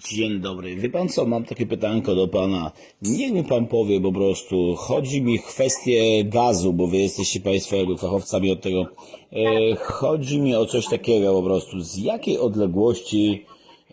Dzień dobry. Wie pan co, mam takie pytanko do pana. Niech mi pan powie po prostu, chodzi mi kwestię gazu, bo wy jesteście państwo jakby fachowcami od tego. E, chodzi mi o coś takiego po prostu, z jakiej odległości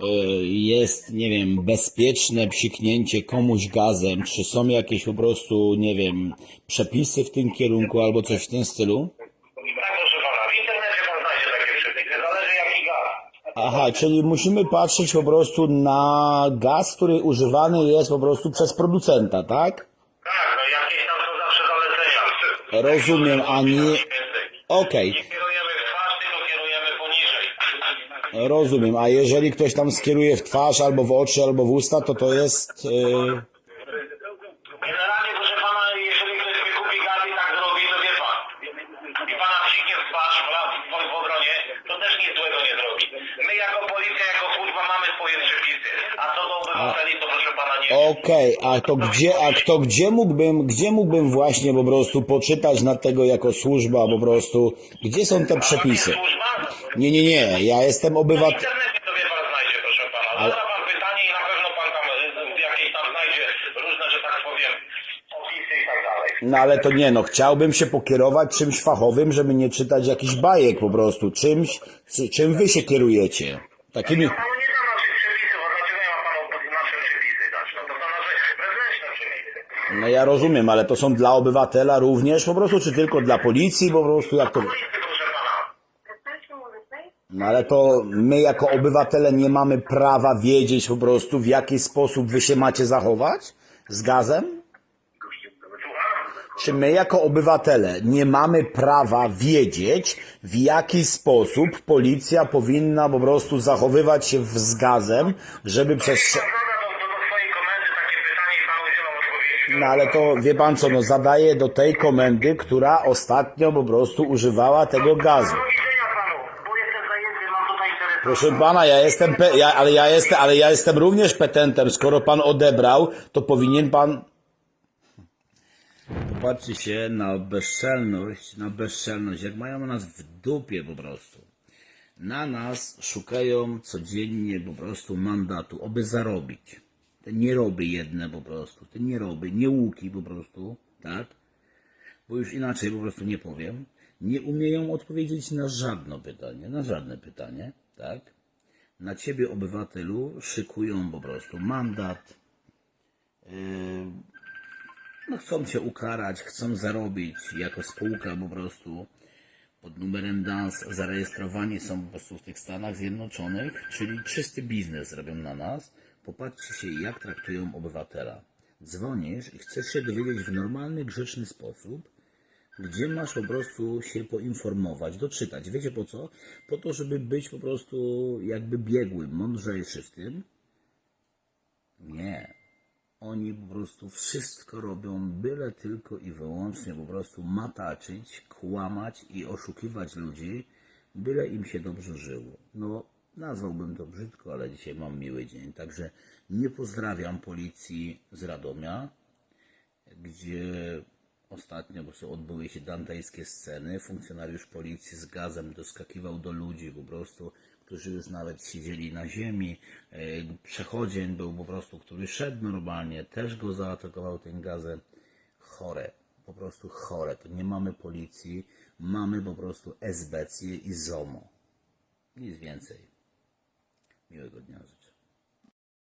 e, jest, nie wiem, bezpieczne psiknięcie komuś gazem, czy są jakieś po prostu, nie wiem, przepisy w tym kierunku albo coś w tym stylu? Tak, proszę pana, w internecie pan znajdzie takie przepisy, zależy jaki gaz. Aha, czyli musimy patrzeć po prostu na gaz, który używany jest po prostu przez producenta, tak? Tak, no jakieś tam są zawsze zalecenia. Rozumiem, a nie... Okej, Nie kierujemy w twarz, tylko kierujemy poniżej. rozumiem, a jeżeli ktoś tam skieruje w twarz, albo w oczy, albo w usta, to to jest... Yy... Generalnie, proszę pana, jeżeli ktoś sobie kupi gaz i tak zrobi, to wie pan. I pana psiknie w twarz w, w, w obronie, to też nic złego nie zrobi. My jako policja, jako służba mamy swoje przepisy. A co do obywateli, to Okej, a to gdzie, a to gdzie mógłbym, gdzie mógłbym właśnie po prostu poczytać na tego jako służba po prostu, gdzie są te przepisy? Nie, nie, nie, ja jestem obywatel... internecie sobie pan znajdzie, proszę pana. Zada pan pytanie i na pewno pan tam y, jakieś tam znajdzie różne, że tak powiem, opisy i tak dalej. No ale to nie, no chciałbym się pokierować czymś fachowym, żeby nie czytać jakichś bajek po prostu, czymś, czy- czym wy się kierujecie. Takimi... Ja panu nie dam naszych przepisów, a dlaczego ja mam panu nasze przepisy dać? No to są nasze wewnętrzne przepisy. No ja rozumiem, ale to są dla obywatela również po prostu, czy tylko dla policji po prostu, jak to... No ale to my jako obywatele nie mamy prawa wiedzieć po prostu, w jaki sposób wy się macie zachować z gazem? Czy my jako obywatele nie mamy prawa wiedzieć, w jaki sposób policja powinna po prostu zachowywać się z gazem, żeby przez... Pan zada do, do, do swojej komendy takie pytanie i panu udzielam odpowiedzi. No ale to wie pan co, no zadaję do tej komendy, która ostatnio po prostu używała tego gazu. Do widzenia panu, bo jestem zajęty, mam tutaj interesy. Proszę pana, ja jestem, pe- ja, ale ja jestem, ale ja jestem również petentem. Skoro pan odebrał, to powinien pan. Popatrzcie się na bezczelność, na bezczelność, jak mają nas w dupie po prostu. Na nas szukają codziennie po prostu mandatu, aby zarobić. Te nieroby jedne po prostu, te nieroby, nie łuki po prostu, tak? bo już inaczej po prostu nie powiem, nie umieją odpowiedzieć na żadne pytanie, na żadne pytanie, tak? Na ciebie, obywatelu, szykują po prostu mandat, yy, no chcą cię ukarać, chcą zarobić jako spółka po prostu pod numerem DANS zarejestrowani są po prostu w tych Stanach Zjednoczonych, czyli czysty biznes robią na nas. Popatrzcie się, jak traktują obywatela. Dzwonisz i chcesz się dowiedzieć w normalny, grzeczny sposób, gdzie masz po prostu się poinformować, doczytać. Wiecie po co? Po to, żeby być po prostu jakby biegłym, mądrzejszy w tym. Nie. Oni po prostu wszystko robią, byle tylko i wyłącznie po prostu mataczyć, kłamać i oszukiwać ludzi, byle im się dobrze żyło. No, nazwałbym to brzydko, ale dzisiaj mam miły dzień. Także nie pozdrawiam policji z Radomia, gdzie ostatnio po prostu odbyły się dantejskie sceny. Funkcjonariusz policji z gazem doskakiwał do ludzi po prostu, którzy już nawet siedzieli na ziemi. E, Przechodzień był po prostu, który szedł normalnie, też go zaatakował tym gazem. Chore, po prostu chore. To nie mamy policji, mamy po prostu esbecję i ZOMO. Nic więcej. Милого дня.